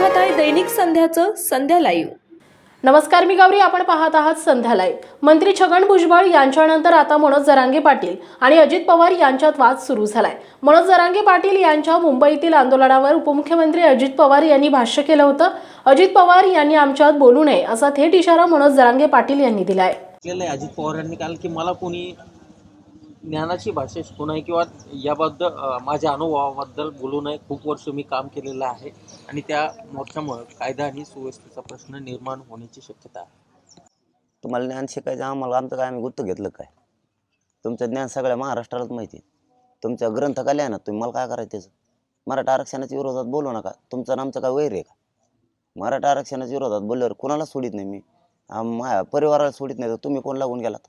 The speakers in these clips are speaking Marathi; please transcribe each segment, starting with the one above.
दैनिक संध्याचं संध्या लाईव्ह नमस्कार मी गौरी आपण पाहत आहात संध्या लाईव्ह मंत्री छगन भुजबळ यांच्यानंतर आता मनोज जरांगे पाटील आणि अजित पवार यांच्यात वाद सुरू झालाय. मनोज जरांगे पाटील यांच्या मुंबईतील आंदोलनावर उपमुख्यमंत्री अजित पवार यांनी भाष्य केलं होतं. अजित पवार यांनी आमच्यात बोलू नये असा थेट इशारा मनोज जरांगे पाटील यांनी दिलाय. केलं आहे अजित पवार यांनी काल की मला कोणी ज्ञानाची भाषा शिकू नये किंवा याबद्दल माझ्या अनुभवाबद्दल बोलू नये खूप वर्ष मी काम केलेलं आहे आणि त्या मोर्चामुळे कायदा आणि सुव्यवस्थेचा प्रश्न निर्माण होण्याची शक्यता आहे. तुम्हाला ज्ञान शिकायचं आम्हाला आमचं काय आम्ही गुत्त घेतलं काय? तुमचं ज्ञान सगळ्या महाराष्ट्रालाच माहिती आहे. तुमच्या ग्रंथकाले आहे ना तुम्ही मला काय करायचं त्याचं? मराठा आरक्षणाच्या विरोधात बोलू नका. तुमचं आणि आमचं काय वैर आहे का? मराठा आरक्षणाच्या विरोधात बोलल्यावर कोणाला सोडित नाही मी. माझ्या परिवाराला सोडित नाही तर तुम्ही कोण लागून गेलात?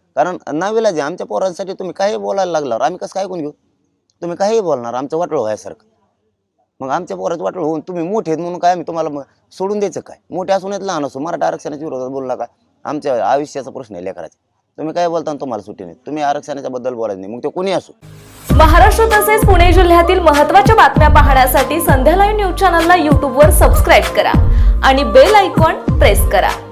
कारण नाविलाज आहे आमच्या पोरांसाठी तुम्ही काही बोलायला लागल्यावर आम्ही कसं काय कोण घेऊ? तुम्ही काहीही बोलणार आमचं वाटलं व्हायसारखं. मग आमच्या पोराचं वाटळ होऊन तुम्ही मोठे आहेत म्हणून काय आम्ही तुम्हाला मग सोडून द्यायचं काय? मोठे असून येत लहान असो मराठा आरक्षणाच्या विरोधात बोलला का आमच्या आयुष्याचा प्रश्न आहे लेकराचा. तुम्ही काय बोलता तुम्हाला सुट्टी नाही. तुम्ही आरक्षणाच्या बद्दल बोलायचं नाही. मग ते कोणी असो? महाराष्ट्र तसेच पुणे जिल्ह्यातील महत्त्वाच्या बातम्या पाहण्यासाठी संध्या लाईव्ह न्यूज चॅनलला यूट्यूबवर सबस्क्राईब करा आणि बेल आयकॉन प्रेस करा.